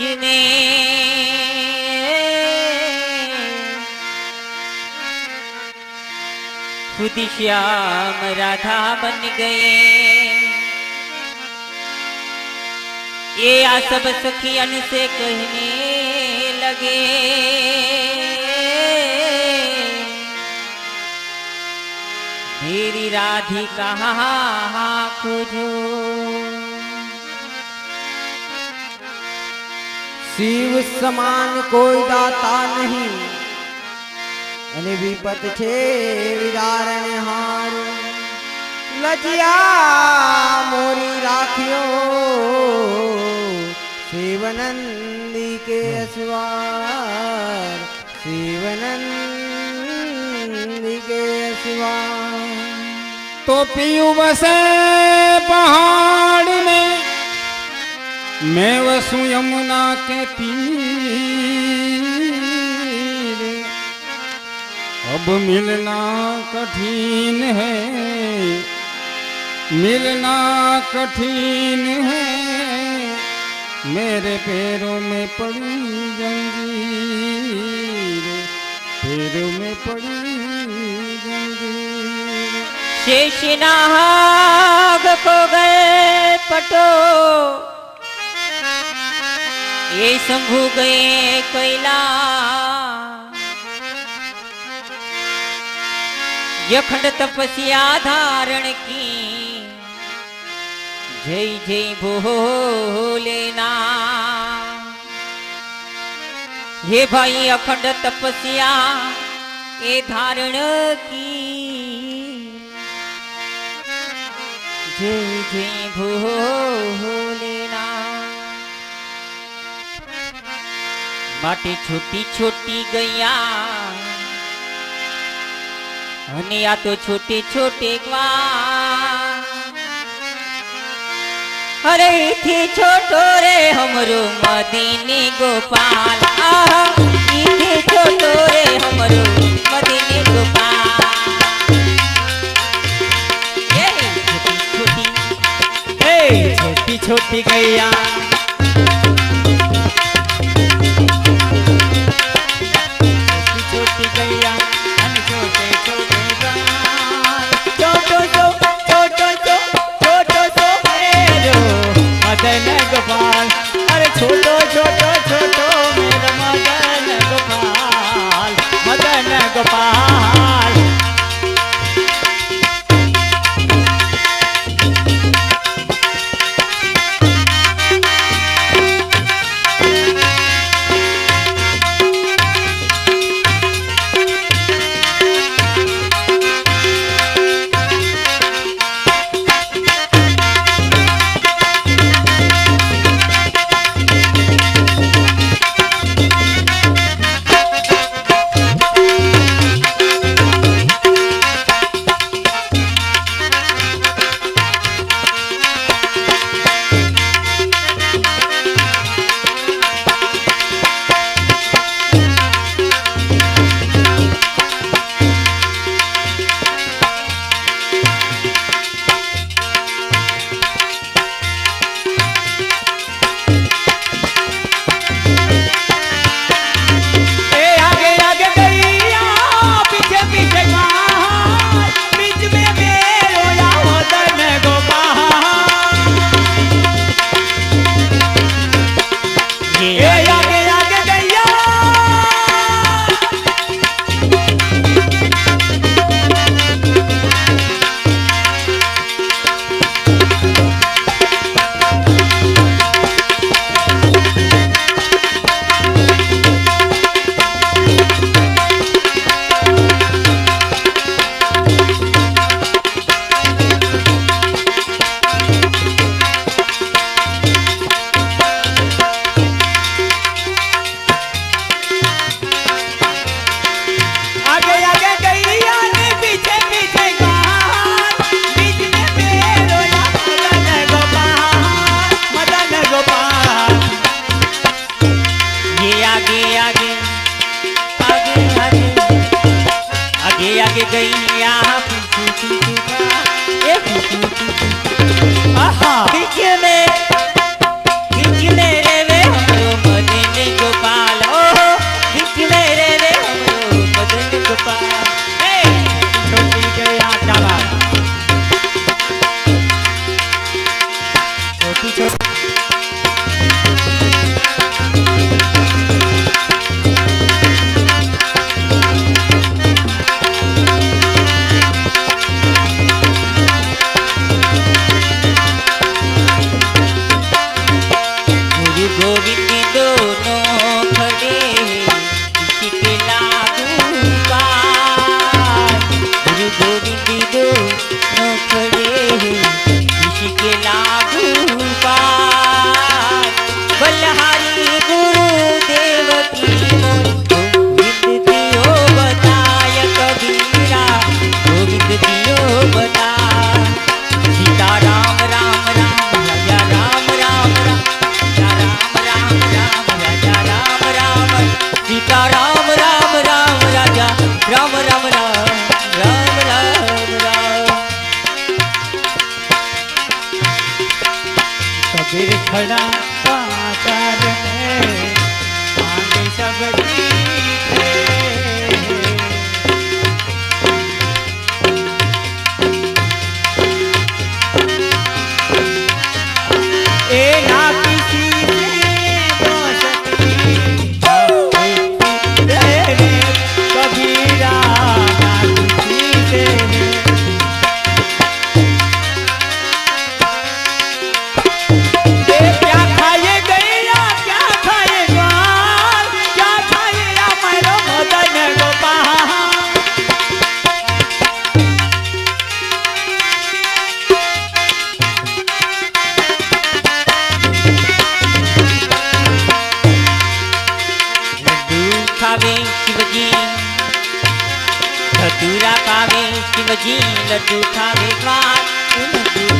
Bridge खुद श्याम राधा बन गए। ये आ सब सखियन से कहने लगे। मेरी राधिका खोजो। શિવ સમાન કોઈ દાતા નહીં. અને વિપત છે વિદારણ લજિયા મોરી રાખ્યો શિવનંદી કે અસવાર શિવનંદી કે અસવાર તો પીયું બસે પહાડ ને મેં વસું યમુના કે તીર? અબ મિલના કઠિન હૈ. મિલના કઠિન હૈ. મેરે પેરો મેં પડી જંજીર. પેરો મેં પડી જંજીર. શેષનાગ કો ગયે પટો. એ શંભુ ગયે કૈલા. યખંડ તપસ્યા ધારણ કી. જય જય ભોલેના હે ભાઈ અખંડ તપસ્યા એ ધારણ કી. જય જય ભોલેના માટે છૂટી છૂટી ગયા. અને આ તો છૂટી છૂટી ગ્વા અરે થી છોટો રે હમરો મદીની ગોપાલ. આહા છોટો રે હમરો મદીની ગોપાલ. છોટી છોટી ગયા. સમજી લડ્ડુ ખાવે વાર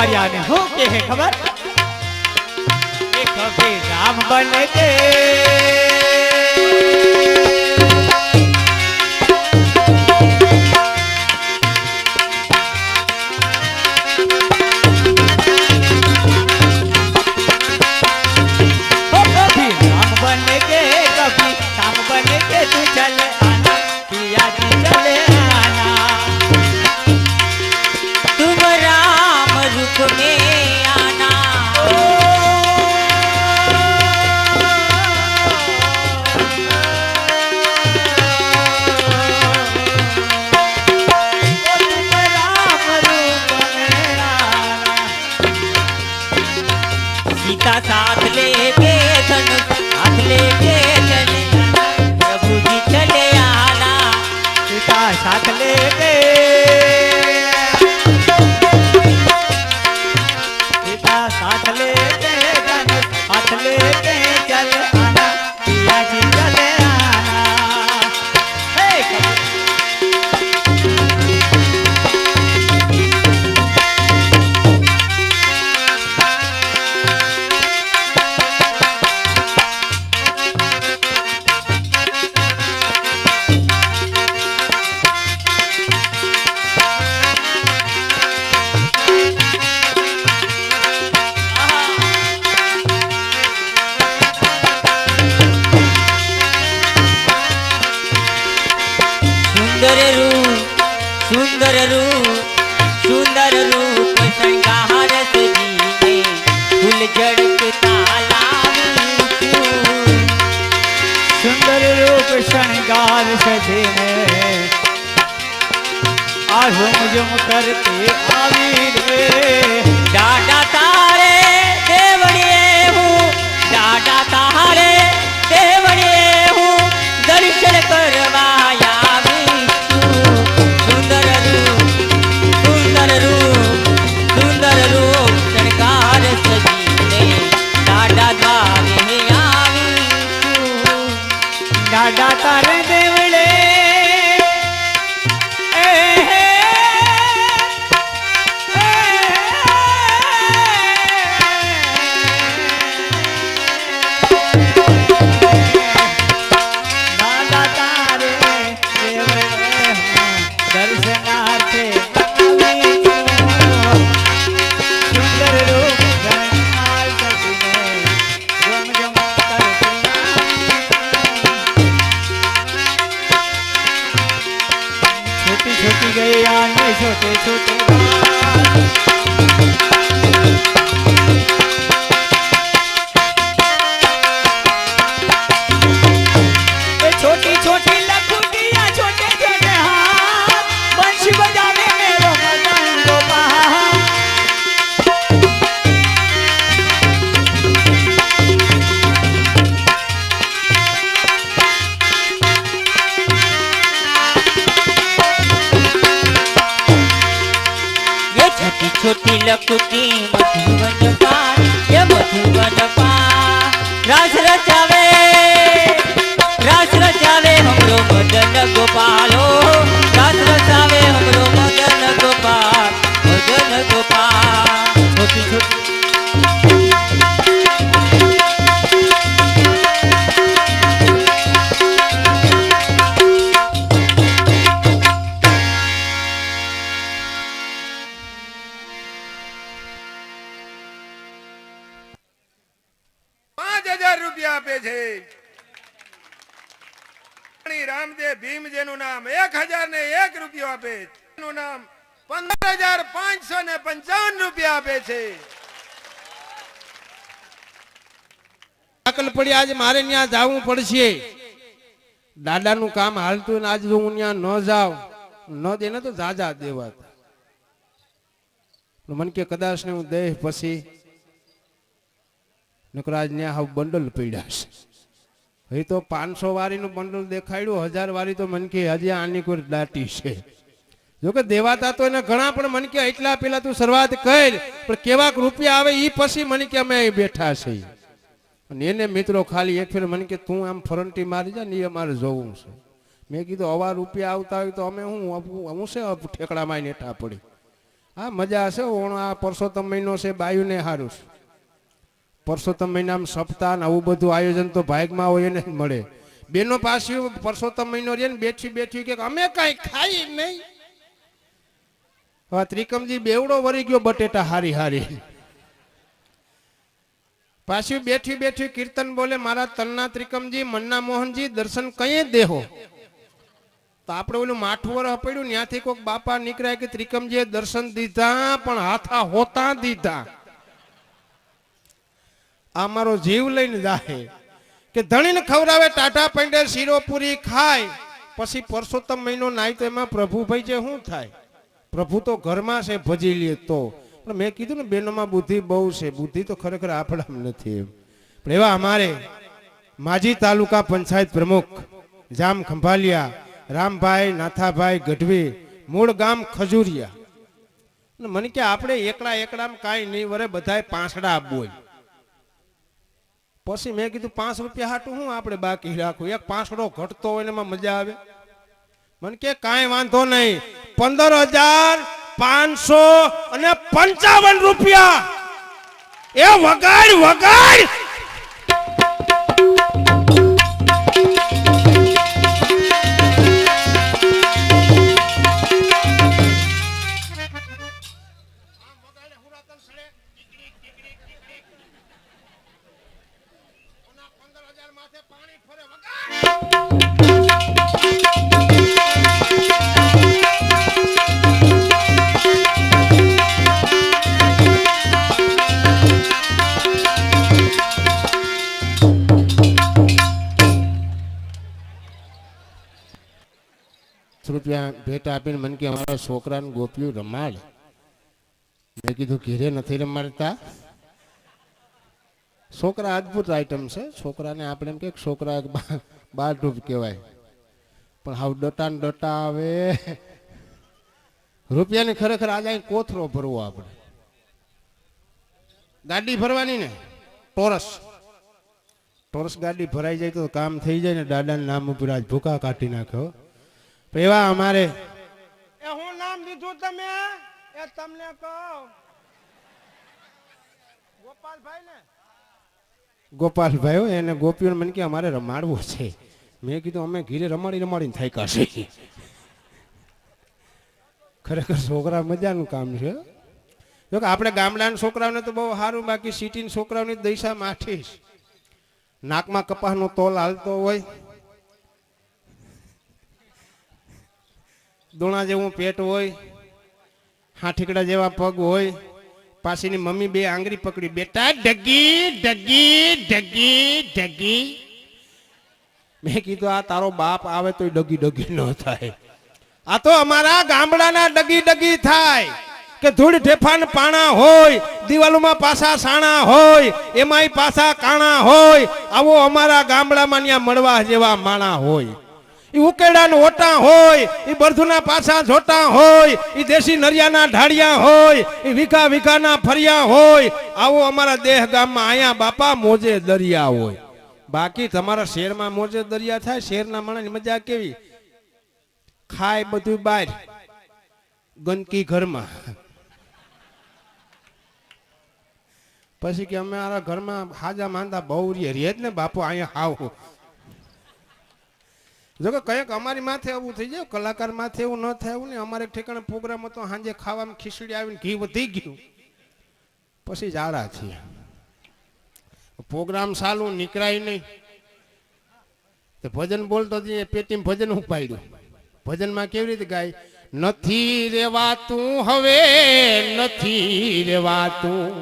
ગોવાળિયા ને હું કે ખબર? રામ બને de छोटी छोटी लकुटी मधुवन पार ये मधुवन पार रास रचावे रास रचावे हमरो मदन गोपालो પંચાવન રૂપિયા આપે છે. અકલ પડી, આજે મારે ત્યાં જવું પડશે. દાદાનું કામ હાલતું ને આજે હું ત્યાં ન જાઉં. ન દે ને તો જાજા દેવા મન કે કદાચ ને હું દેહ પછી નકરાજ ને હાવ બંડલ પડ્યા છે. એ તો પાંચસો વાળીનું બંડલ દેખાડ્યું, હજાર વાળી તો મન કે હજી આની કોઈ દાટી છે. જો કે દેવાતા તો એને ઘણા, પણ મન કે એટલા પેલા તું શરૂઆત કર. પણ કેવાક રૂપિયા આવે એ પછી મન કે અમે અહીં બેઠા છીએ. અને એને મિત્રો ખાલી એક ફેર મન કે તું આમ ફરંટી મારી જા ને એ અમારે જોવું છે. મેં કીધું અવા રૂપિયા આવતા હોય તો અમે હું હું છે ઠેકડામાં નેઠા પડી? હા, મજા હશે ઓણ, આ પરસોત્તમ મહિનો છે, બાયુને સારું છે. પરસોત્તમ મહિનામાં સપ્તાહ ને આવું બધું આયોજન તો ભાગમાં હોય એને જ મળે. બેનો પાછી પરસોત્તમ મહિનો રે ને બેઠી બેઠી કે અમે કાંઈ ખાઈ નહીં. હવે ત્રિકમજી બેવડો વરી ગયો બટેટા હારી હારી. પાછું બેઠી બેઠી કીર્તન બોલે, મારા તન્ના ત્રિકમજી, મન્ના મોહનજી, દર્શન કઈ દેહો? તો આપણે ઓલું માઠું વર પડ્યું ત્યાંથી કોઈક બાપા નીકળ્યા કે, ત્રિકમજીએ દર્શન દીધા, પણ હાથા હોતા દીધા. આ મારો જીવ લઈને જાહે. કે ધણીને ખવડાવે ટાટા પંડે શીરો પૂરી ખાય. પછી પરસોત્તમ મહિનો નાય તો એમાં પ્રભુભાઈ જે શું થાય? પ્રભુ તો ઘરમાં છે, ભજી લે તો. પણ મેં કીધું ને, બેનોમાં બુદ્ધિ બહુ છે. બુદ્ધિ તો ખરેખર આપણામાં નથી એમ. પણ એવા અમારે માજી તાલુકા પંચાયત પ્રમુખ જામ ખંભાલિયા, રામભાઈ, નાથાભાઈ ગઢવી, મૂળ ગામ ખજુરિયા. મને કે આપણે એકડા એકડામાં કાંઈ નહીં, વરે બધાય પાંસડા આપવું હોય. પછી મેં કીધું, પાંચ રૂપિયા હાટું હું આપણે બાકી રાખું? એક પાંસડો ઘટતો હોય ને એમાં મજા આવે? મને કે કાંઈ વાંધો નહીં. પંદર હજાર પાંચસો અને પંચાવન રૂપિયા. એ વગાડ વગાડ. આપીને મને કે અમારા છોકરાને ગોપીઓ રમાડ. મેં કીધું, ઘેરે નથી રમાડતા. છોકરા અદ્ભુત આઈટમ છે. છોકરાને આપણે એમ કે છોકરા બાર ડૂબ કહેવાય. પણ હાવ ડટા ને આવે. રૂપિયાની ખરેખર આજે કોથરો ભરવો આપણે. ગાડી ભરવાની ને? ટોરસ. ટોરસ ગાડી ભરાઈ જાય તો કામ થઈ જાય ને, દાદાના નામ ઉપર આજ ભૂકા કાઢી નાખ્યો એવા અમારે હું તમે? એ તમને કહું. ગોપાલભાઈ ને ગોપાલભાઈ, એને ગોપીઓને મને કે અમારે રમાડવું છે. મેં કીધું, અમે ઘીરે રમાડી રમાડીને થઈ કાશે ખરેખર છોકરા મજાનું કામ છે. જો કે આપણે ગામડાના છોકરાઓને તો બહુ સારું, બાકી સિટીના છોકરાઓની દિશા માઠીશ નાકમાં કપાસનો તોલ હાલતો હોય. દોણા જેવું પેટ હોય હાઠીકડા જેવા પગ હોય પાછીની મમ્મી બે આંગળી પકડી, બેટા ડગી ડગી ડગી ડગી મેં કીધું, આ તારો બાપ આવે તો ડગી ડગી ન થાય. આ તો અમારા ગામડાના ડગી ડગી થાય કે ધૂળ ઢેફાન પાણા હોય, દિવાલોમાં પાછા સાણા હોય, એમાંય પાછા કાણા હોય, આવો અમારા ગામડામાં ત્યાં મળવા જેવા માણા હોય. ઈ ઉકેડા ઓટા હોય એ બરધુના પાછા હોય એ દેશી નરિયાના ઢાળિયા હોય એ વિઘા વિઘાના ફરિયા હોય, આવો અમારા દેહ ગામમાં આયા બાપા મોજે દરિયા હોય. બાકી તમારા શહેરમાં મોજે દરિયા થાય શહેરના માણસની મજા કેવી? ખાય બધું બહાર ગંદકી ઘરમાં. પછી કે અમે મારા ઘરમાં હાજા માંદા બહુ રીએ જ ને બાપુ, અહીંયા આવો જો કે કંઈક અમારી માથે આવું થઈ જાય, કલાકાર માથે એવું ન થાય ને અમારે ઠેકાણે પ્રોગ્રામ હતો, સાંજે ખાવામાં ખીચડી આવીને ઘી વધી ગયું. પછી જાડા છીએ પ્રોગ્રામ સારું નીકળાય નહીં. તો ભજન બોલતો પેટીમાં ભજન ઉપાડ્યું. ભજનમાં કેવી રીતે ગાય? નથી રેવાતું હવે, નથી રેવાતું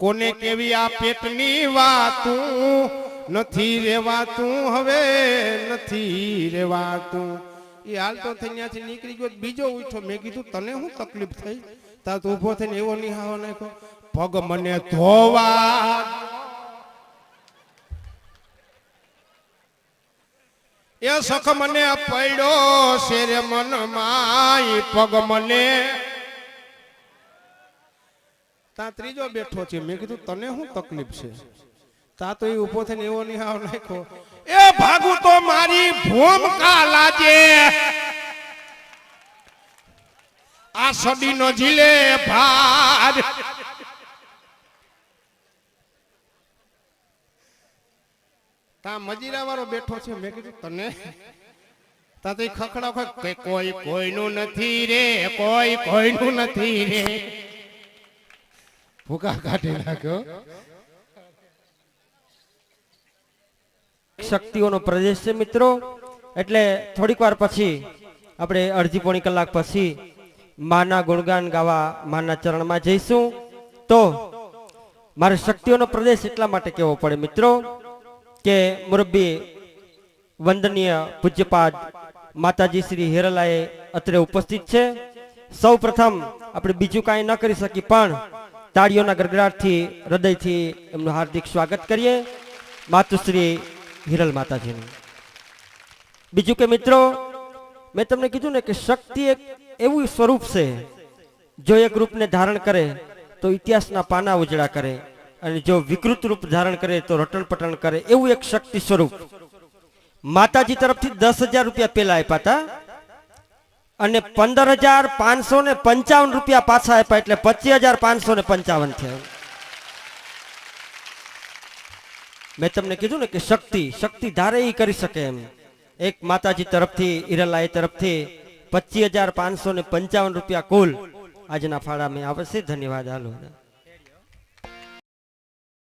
કોને કેવી આ પેટની વાતું? નથી રેવાતું, હવે નથી રેવાતું. એ હાલ તો થઈ ત્યાંથી નીકળી ગયો, બીજો ઉઠો મેં કીધું, તને શું તકલીફ થઈ? તાર તું ઊભો થઈને એવો નિહાવો નાખ્યો. પગ મને ધોવા એ સખ મને પડ્યો, શેરે મન માય પગ મને. ત્યાં ત્રીજો બેઠો છે. મેં કીધું, તને શું તકલીફ છે? તા તો એ ઊભો થઈને એવો નહીં આવ નાખો એ ભાગુ તો મારી ભૂમકા લાજે? આ સડીનો જીલે ભાર. તા મજીરા વાળો બેઠો છે, મેં કીધું તને? તા તો ઈ ખખડા ખખ કોઈ કોઈનું નથી રે, કોઈ કોઈનું નથી રે. ભૂકા કાઢી નાખ્યો. શક્તિઓનો પ્રદેશ છે મિત્રો. એટલે થોડીક વાર પછી આપણે અડધી પોણી કલાક પછી માના ગુણગાન ગાવા માના ચરણમાં જઈશું. તો મારે શક્તિઓનો પ્રદેશ એટલા માટે કહેવો પડે મિત્રો કે મુરબ્બી વંદનીય પૂજ્યપાદ માતાજી શ્રી હેરલાએ અત્રે ઉપસ્થિત છે. સૌ પ્રથમ આપણે બીજું કાંઈ ન કરી શકી, પણ તાળીઓના ગરગડાટથી હૃદયથી એમનું હાર્દિક સ્વાગત કરીએ. માતુશ્રી હિરલ માતાજીનું. બીજું કે મિત્રો, મેં તમને કીધું ને કે શક્તિ એક એવું સ્વરૂપ છે, જો એક રૂપને ધારણ કરે તો ઇતિહાસના પાના ઉજળા કરે અને જો વિકૃત રૂપ ધારણ કરે તો રટણ કરે એવું એક શક્તિ સ્વરૂપ. માતાજી તરફથી દસ હજાર રૂપિયા પેલા આપ્યા હતા અને પંદર હજાર પાંચસો ને પંચાવન રૂપિયા પાછા આપ્યા એટલે પચીસ હજાર પાંચસો ને પંચાવન થયા. મેં તમને કીધું ને કે શક્તિ શક્તિ ધારે એ કરી શકે એમ. એક માતાજી તરફથી હિરલાઈ તરફથી પચીસ હજાર પાંચસો પંચાવન રૂપિયા કુલ આજના ફાળા મેં આવશે ધન્યવાદ, હાલો.